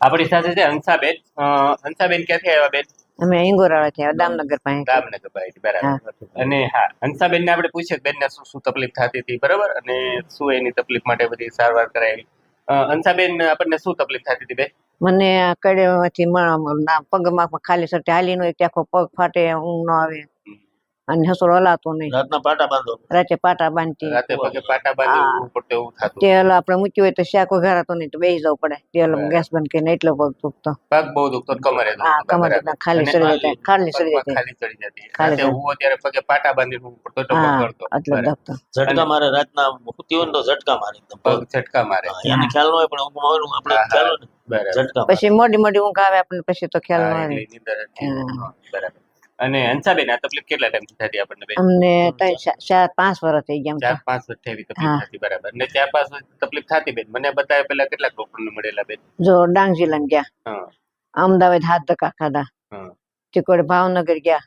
આપણી સાથે છે હંસાબેન. હંસાબેન ક્યાંથી આવ્યા બેન? અમે ઇંગોરાળા થી દામનગર પાસે. દામનગર પાસે બરાબર. અને હા હંસાબેન ને આપણે પૂછ્યું બેન ને શું શું તકલીફ થતી હતી બરાબર? અને શું એની તકલીફ માટે બધી સારવાર કરાવી અ, હંસાબેન આપણને શું તકલીફ થતી હતી બેન? મને કડેમાંથી પગમાં ખાલી સટે હાલી નો એક આખો પગ ફાટે ઊંઘ ન આવે. અને હસરો હલાતો નહીં. રાતના પાટા બાંધો. રાતે પાટા બાંધતી. રાતે પગે પાટા બાંધી હા. પડતું એવું થતું. તેલ આપણે મૂક્યું હોય તો શાક ઘરાતો નહીં તો બેસી જવું પડે. તેલ. ગેસ બંધ કરીને એટલો પગ દુખતો. પગ બહુ દુખતો કમરે દુખતું. હા કમરે ખાલી ચડી જતી ખાલી ચડી જતી ખાલી ચડી જતી. ખાલી હું અત્યારે પગે પાટા બાંધી પડતું એટલે પગ કરતો એટલે દુખતો ઝટકા મારે રાતના હુતી હોય તો ઝટકા મારે એકદમ પગ ઝટકા મારે. એને ખ્યાલ ન હોય પણ ઊંઘમાં હોય આપણે હા, હા. ખ્યાલ ને. પછી મોડી મોડી ઊંઘ આવે આપણને પછી તો ખ્યાલ ન આવે. હા. હા, બરાબર. અને હંસાબેન આ તકલીફ કેટલા ટાઈમ થતી આપણને બેન? અમને ચાર- પાંચ વર્ષ થઈ ગયા ચાર પાંચ વર્ષ થઈ તકલીફ થતી બરાબર. ને ચાર પાંચ વર્ષ તકલીફ થતી બેન. મને બતાવ્યા પેલા કેટલા ડોક્ટર ને મળેલા બેન? જો ડાંગ જિલ્લા ગયા અમદાવાદ હાથ ધક્કા ખાધા. ચિકોડ ભાવનગર ગયા.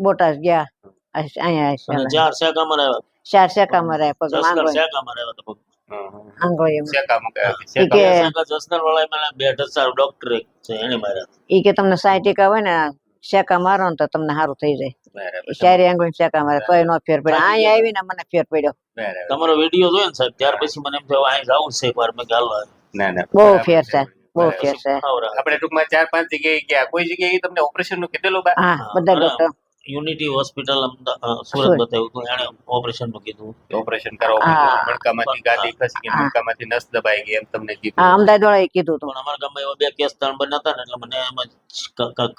બોટાદ ગયા. અહીંયા. ચાર શેકા મારે આવ્યા ચાર શેકા મરાય પગ માંગો શેકા મારે આવ્યા હતા પગ. કે તમને ડોક્ટર એક છે એને માર્યા. ઈ કે તમને સાયટિકા હોય ને શેકા મારો ને તો તમને સારું થઈ જાય. ચારે આંગળી શેકા મારે તોય નો ફેર પડે. અહીંયા આવીને મને ફેર પડ્યો. તમારો વીડિયો જોયો ને સાહેબ? ત્યાર પછી મને એમ થયું અહીં જવું છે એકવાર મેં ચાલો ના ના. બહુ ફેર છે બહુ ફેર છે. આપણે ટૂંકમાં ચાર પાંચ જગ્યાએ ગયા. કોઈ જગ્યાએ તમને ઓપરેશનનું કીધેલું હા, બધા ડોક્ટર. Unity hospital Surat. બતાવ્યું હતું એને ઓપરેશનનું કીધું. ઓપરેશન કરવા હા. મણકામાંથી ગાદી ખસી ગઈ હા. મણકામાંથી નસ દબાઈ ગઈ એમ તમને હા કીધું. અમદાવાદ વાળાએ કીધું હતું. પણ અમારા ગામમાં એવા બે કેસ ત્રણ બન્યા હતા ને એટલે મને એમ જ ક-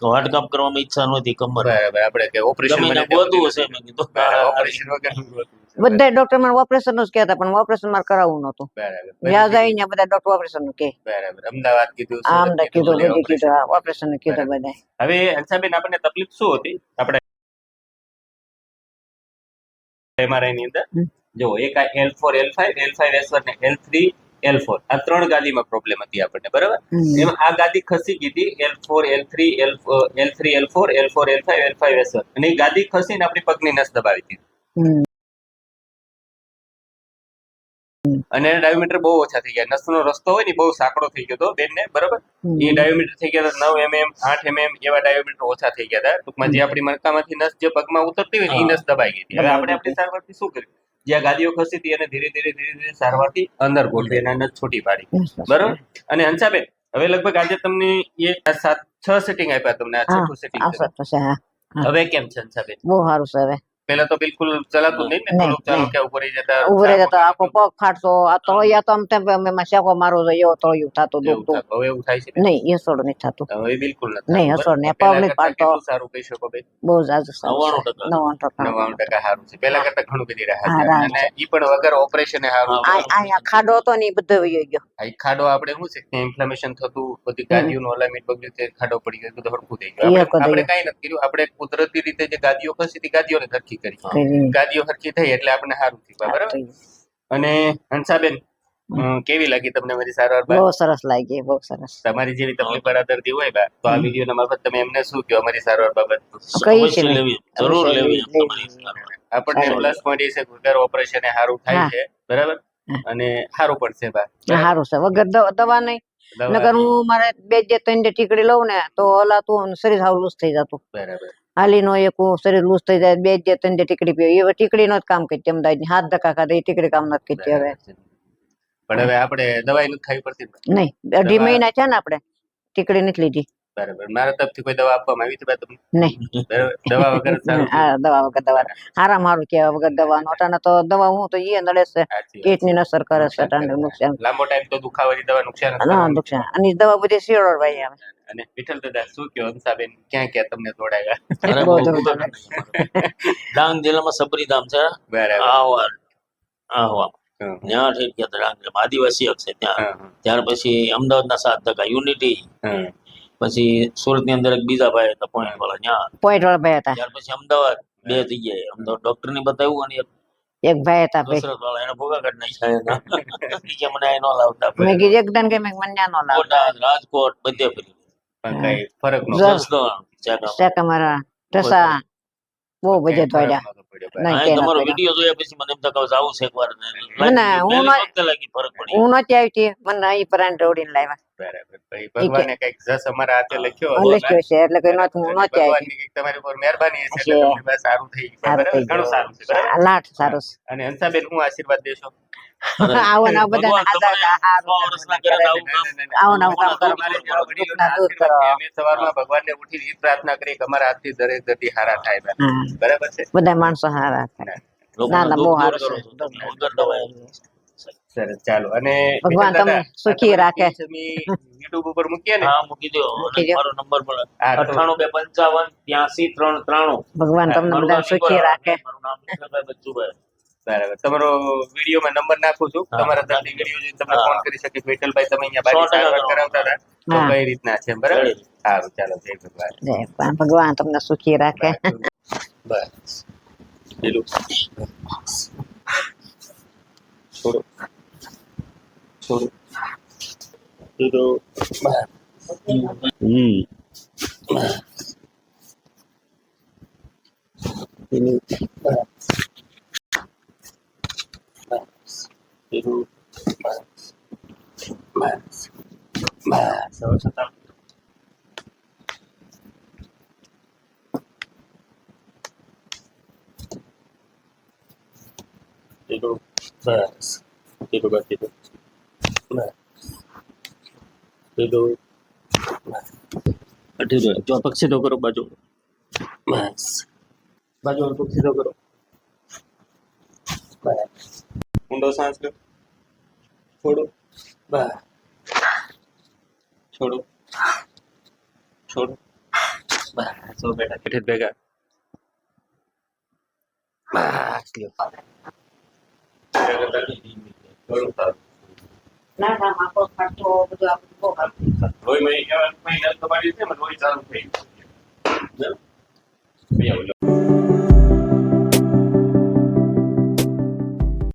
કરવામાં ઈચ્છા નહોતી કમર. બરાબર આપણે કે ઓપરેશન મને ગોતું હશે મેં કીધું. ઓપરેશન વગર બધા ડોક્ટર મને ઓપરેશનનું જ કહેતા પણ ઓપરેશન મારે કરાવવું નહોતું. બરાબર. જ્યાં જાય ને બધા ડોક્ટર ઓપરેશનનું કે બરાબર. અમદાવાદ કીધું અમદાવાદ કીધું, કીધું બધું કીધું ઓપરેશન. નું કીધું બધા હવે હંસાબેન આપણને તકલીફ શું હતી? આપણે MRI ની અંદર. જો એક આ L four L five L five S one ને એલ થ્રી એલ ફોર આ ત્રણ ગાદીમાં પ્રોબ્લેમ હતી આપણને બરાબર એમાં આ ગાદી ખસી ગઈ હતી L four L three L L three L four L four L five L five S one અને એ ગાદી ખસીને આપણી પગની નસ દબાવી હતી અને ડાયોમીટર બહુ ઓછા થઈ ગયા. નસનો રસ્તો હોય ને બહુ સાંકડો થઈ ગયો હતો બેનને બરાબર? એ ડાયોમીટર થઈ ગયા હતા નવ એમએમ આઠ એમએમ એવા ડાયોમીટર ઓછા થઈ ગયા હતા. ટૂંકમાં જે આપણી મણકામાંથી નસ જે પગમાં ઉતરતી હોય ને એ નસ દબાઈ ગઈ હતી. હવે આપણે આપણી સારવારથી શું કર્યું? જ્યાં ગાદીઓ ખસી હતી એને ધીરે ધીરે ધીરે ધીરે સારવારથી અંદર ગોઠવી અને નસ છૂટી પાડી. બરોબર? અને હંસાબેન હવે લગભગ આજે તમને એ સાત છ સેટિંગ આપ્યા તમને આ છઠ્ઠું સેટિંગ હવે કેમ છે હંસાબેન? બહુ સારું છે હવે. પેલા તો બિલકુલ ચલાતું નહીં ને. નહીં, થોડુંક ચાલો કે ઉપર જતા ઉભરે જતા આખો પગ ફાટતો આ તળિયા તો આમ તેમ શેકો મારો તો એવો તળિયું થતું એવું દુખતું. હવે એવું થાય છે? નહીં એ સોડ નહીં થતું. હવે બિલકુલ નથી નહીં, હસોડ ને પગ નહીં પહેલા. કેટલું સારું કહી શકો બેન બહુ જાજુ સારું 99% નવ્વાણું ટકા. નવ્વાણું ટકા. સારું છે. પેલા કરતા ઘણું બધી રાહત અને ઈ પણ વગર ઓપરેશન સારું હા, આ ખાડો હતો ને એ બધો વયો ગયો. આ ખાડો આપણે શું છે? ઇન્ફ્લેમેશન થતું બધી ગાદીઓનું અલાઇનમેન્ટ બગડ્યું તે ખાડો પડી ગયો બધું હરખું થઈ ગયું. આપણે કાંઈ નથી કર્યું. આપણે કુદરતી રીતે જે ગાદીઓ ખસી હતી ગાદીઓને સરખી કરી. કરી. ગાદીઓ સરખી થઈ એટલે આપણે સારું થયું. બરાબર? અને હંસાબેન કેવી લાગી તમને મારી સારવાર બહુ સરસ લાગી બહુ સરસ. તમારી જેવી તકલીફ વાળા દર્દી હોય બા તો આ વીડિયો ના મારફત તમે એમને શું કહો અમારી સારવાર બાબત? કઈ છે લેવી જરૂર લેવી. આપણને. પ્લસ પોઈન્ટ એ છે કે ઓપરેશન ઓપરેશન સારું થાય છે. બરાબર? અને સારું પણ છે બા. સારું છે. વગર દવા- નહીં. નકર હું મારે બે જે ત્રણ જે ટીકડી લઉં ને તો હલાતું તું શરીર સારું લૂઝ થઈ જતું. બરાબર. હાલી નો એક શરીર લૂઝ થઈ જાય બે જે ત્રણ જે ટીકડી પીવી હવે ટીકડી નો જ કામ કરતી અમદાવાદ હાથ ધક્કા ખાધા એ ટીકડી કામ નથી કરતી હવે. પણ હવે આપણે દવાઈ નથી ખાવી પડતી નહીં અઢી મહિના છે ને આપણે ટીકડી નથી લીધી. બરાબર મારા તરફથી કોઈ દવા આપવામાં આવી હતી તમને? નહીં. દવા વગર સારું દવા વગર દવા. હારા મારું કહેવાય વગર દવા નો અટાણે તો દવા હું તો એ નડે છે વાત. અસર કરે છે અટાણે નુકસાન લાંબો ટાઈમ તો દુખાવાની દવા નુકસાન નુકસાન. અને દવા બધી શિરોડ ભાઈ આવે. અને વિઠ્ઠલ દાદા શું કહો અંસાબેન? ક્યાં ક્યાં તમને નથી. ડાંગ જિલ્લામાં સબરીધામ છે. બરાબર. આહવા ત્યાં ઠેઠ ગયા ડાંગ જિલ્લામાં. આદિવાસી છે ત્યાં. ત્યાર પછી અમદાવાદના સાત ટકા યુનિટી. પછી સુરતની અંદર એક બીજા ભાઈ હતા પોઈન્ટ વાળા ત્યાં. પોઈન્ટ વાળા ભાઈ હતા. ત્યાર પછી અમદાવાદ બે જગ્યાએ. અમદાવાદ ડોક્ટર ને બતાવ્યું અને એક એક ભાઈ હતા ભાઈ. કસરત વાળા એને ભોગા કાઢ નાખ્યા. કે મને ન લાવતા. મેં કીધું એકદમ કે મને નો લાવ રાજકોટ બધે ફરી પણ કઈ ફરક નો. શેક અમારા ઢસા બહુ દોડ્યા પડ્યો તમારો નથી. વીડિયો જોયા પછી મને એમ થાય કે આવું છે એકવાર ને. ના, ના, હું પહેલી ના- વખતે લાગી ફરક પડી. હું નહોતી આવી મને અહીં પરાણે દોડીને લાવ્યા. બરાબર ભગવાને કંઈક જસ અમારા હાથે લખ્યો આ છે એટલે કઈ નહોતું હું નહોતી ભગવાનની કંઈક તમારી ઉપર મહેરબાની હશે એટલે તમને બસ સારું થઈ ગયું સારું બરાબર થઈ ઘણું સારું છે લાટ સારું છે. અને હંસાબેન હું આશીર્વાદ દેશો? આવો ને બધા ભગવાન હાજા તમને હારું સો વર્ષના કરે તો આવું કામ આવું ને આવું કામ કરો. અમારે જેવા વડીલોના દુઃખના દૂર કરો. આશીર્વાદથી અમે સવારમાં ભગવાનને ઉઠીને ઈ પ્રાર્થના કરી કે અમારા હાથથી દરેક દર્દી હારા થાય બરાબર છે? બધા માણસો હારા થાય. ના ના બહુ છે. દવાએ. સરસ ચાલો. અને ભગવાન તમે સુખી રાખે. યુટ્યુબ ઉપર મૂકીએ ને? હા મૂકી દો. મારો નંબર પણ અઠાણું બે પંચાવન ત્યાસી ત્રણ ત્રાણું. ભગવાન તમને બધા સુખી રાખે. મારું નામ ઈકબાલભાઈ બચ્ચુભાઈ. બરાબર. તમારો વિડીયોમાં નંબર નાખું છું. તમારા દર્દી વીડિયો જોઈને તમને ફોન કરી શકે વિઠ્ઠલભાઈ તમે અહીંયા બારી સારવાર કરાવતા હતા તો કઈ રીતના છે બરાબર. સારું ચાલો જય ભગવાન. જય ભગવાન. ભગવાન તમને સુખી રાખે. બસ. પેલું છોડો. છોડો પેલું હમ પેલું પેલું બસ બસ હવે છતાં પેલું બસ પેલું બસ પેલું બસ પેલું અઢી રહ્યો જો પગ સીધો કરો બાજુ. બસ. બાજુ પગ સીધો કરો. ઊંડો સાંસ લો છોડો. બસ. છોડો. છોડો. બસ. સો બેટા જ ભેગા. બસ. લ્યો. થોડું સારું ના ના માપો ખાતો બધું બહુ સારું. લોહી મહિના તમારી છે લોહી ચાલુ થઈ ગયું.